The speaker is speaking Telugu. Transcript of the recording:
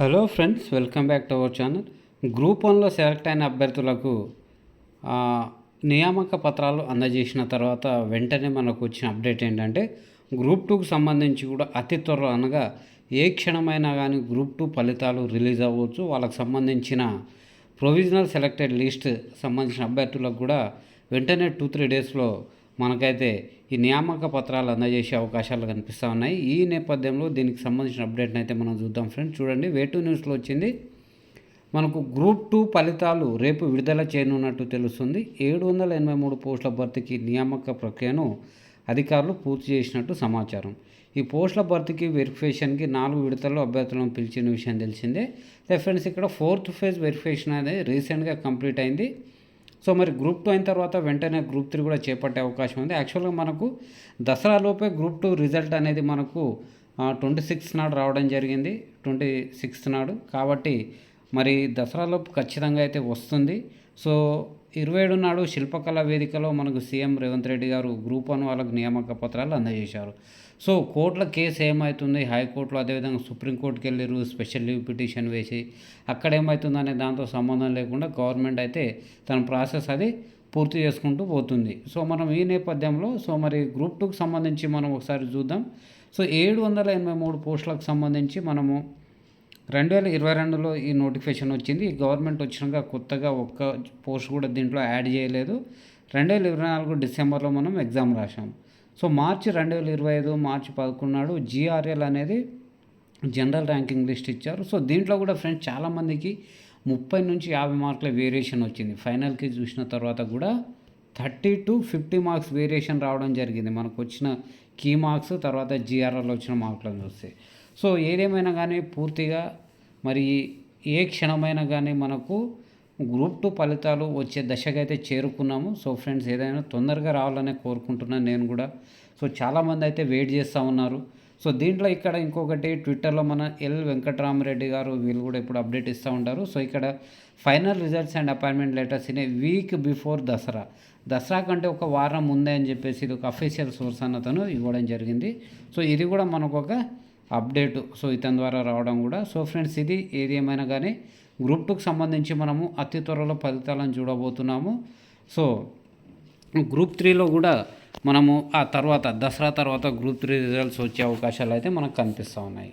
Hello friends welcome back to our channel group వన్లో సెలెక్ట్ అయిన అభ్యర్థులకు నియామక పత్రాలు అందజేసిన తర్వాత వెంటనే మనకు వచ్చిన అప్డేట్ ఏంటంటే గ్రూప్ టూకి సంబంధించి కూడా అతి త్వరలో అనగా ఏ క్షణమైనా కానీ గ్రూప్ టూ ఫలితాలు రిలీజ్ అవ్వచ్చు. వాళ్ళకి సంబంధించిన ప్రొవిజనల్ సెలెక్టెడ్ లిస్ట్ సంబంధించిన అభ్యర్థులకు కూడా వెంటనే టూ త్రీ డేస్లో మనకైతే ఈ నియామక పత్రాలు అందజేసే అవకాశాలు కనిపిస్తూ ఉన్నాయి. ఈ నేపథ్యంలో దీనికి సంబంధించిన అప్డేట్ని అయితే మనం చూద్దాం ఫ్రెండ్స్. చూడండి వేటూ న్యూస్లో వచ్చింది. మనకు గ్రూప్ టూ ఫలితాలు రేపు విడుదల చేయనున్నట్టు తెలుస్తుంది. ఏడు వందల ఎనభై మూడు పోస్టుల భర్తీకి నియామక ప్రక్రియను అధికారులు పూర్తి చేసినట్టు సమాచారం. ఈ పోస్టుల భర్తీకి వెరిఫికేషన్కి నాలుగు విడతల్లో అభ్యర్థులను పిలిచిన విషయం తెలిసిందే. ఫ్రెండ్స్ ఇక్కడ ఫోర్త్ ఫేజ్ వెరిఫికేషన్ అనేది రీసెంట్గా కంప్లీట్ అయింది. సో మరి గ్రూప్ టూ అయిన తర్వాత వెంటనే గ్రూప్ త్రీ కూడా చేపట్టే అవకాశం ఉంది. యాక్చువల్గా మనకు దసరా లోపే గ్రూప్ టూ రిజల్ట్ అనేది మనకు ట్వంటీ సిక్స్ నాడు రావడం జరిగింది. ట్వంటీ సిక్స్త్ నాడు. కాబట్టి మరి దసరాలోపు ఖచ్చితంగా అయితే వస్తుంది. సో ఇరవై ఏడు నాడు శిల్పకళా వేదికలో మనకు సీఎం రేవంత్ రెడ్డి గారు గ్రూప్ వన్ వాళ్ళకు నియామక పత్రాలు అందజేశారు. సో కోర్టుల కేసు ఏమవుతుంది హైకోర్టులో అదేవిధంగా సుప్రీంకోర్టుకి వెళ్ళారు స్పెషల్ లీవ్ పిటిషన్ వేసి అక్కడ ఏమవుతుంది అనే దాంతో సంబంధం లేకుండా గవర్నమెంట్ అయితే తన ప్రాసెస్ అది పూర్తి చేసుకుంటూ పోతుంది. సో మనం ఈ నేపథ్యంలో సో మరి గ్రూప్ టూకి సంబంధించి మనం ఒకసారి చూద్దాం. సో ఏడు వందల ఎనభై మూడు పోస్టులకు సంబంధించి మనము రెండు వేల ఇరవై రెండులో ఈ నోటిఫికేషన్ వచ్చింది. ఈ గవర్నమెంట్ వచ్చినాక కొత్తగా ఒక్క పోస్ట్ కూడా దీంట్లో యాడ్ చేయలేదు. రెండు వేల ఇరవై నాలుగు డిసెంబర్లో మనం ఎగ్జామ్ రాసాం సో మార్చి రెండు వేల ఇరవై ఐదు మార్చి పదకొండు నాడు జిఆర్ఎల్ అనేది జనరల్ ర్యాంకింగ్ లిస్ట్ ఇచ్చారు. సో దీంట్లో కూడా ఫ్రెండ్స్ చాలామందికి ముప్పై నుంచి యాభై మార్కుల వేరియేషన్ వచ్చింది. ఫైనల్కి చూసిన తర్వాత కూడా thirty to fifty marks variation రావడం జరిగింది. మనకు వచ్చిన కీ మార్క్స్ తర్వాత జిఆర్ఎల్ వచ్చిన మార్కులను చూస్తే. సో ఏదేమైనా కానీ పూర్తిగా మరి ఏ క్షణమైనా కానీ మనకు గ్రూప్ టూ ఫలితాలు వచ్చే దశకైతే చేరుకున్నాము. సో ఫ్రెండ్స్ ఏదైనా తొందరగా రావాలనే కోరుకుంటున్నాను నేను కూడా. సో చాలామంది అయితే వెయిట్ చేస్తూ ఉన్నారు. సో దీంట్లో ఇక్కడ ఇంకొకటి ట్విట్టర్లో మన ఎల్ వెంకటరామరెడ్డి గారు వీళ్ళు కూడా ఇప్పుడు అప్డేట్ ఇస్తూ ఉంటారు. సో ఇక్కడ final results and appointment letters in week before Dussehra. Dussehra కంటే ఒక వారం ముందే అని చెప్పేసి ఇది ఒక అఫీషియల్ సోర్స్ అన్నతను ఇవ్వడం జరిగింది. సో ఇది కూడా మనకు ఒక అప్డేట్ సో ఇతని ద్వారా రావడం కూడా. సో ఫ్రెండ్స్ ఇది ఏది ఏమైనా కానీ గ్రూప్ టూకి సంబంధించి మనము అతి త్వరలో ఫలితాలను చూడబోతున్నాము. సో గ్రూప్ త్రీలో కూడా మనము ఆ తర్వాత దసరా తర్వాత గ్రూప్ త్రీ రిజల్ట్స్ వచ్చే అవకాశాలు అయితే మనకు కనిపిస్తూ ఉన్నాయి.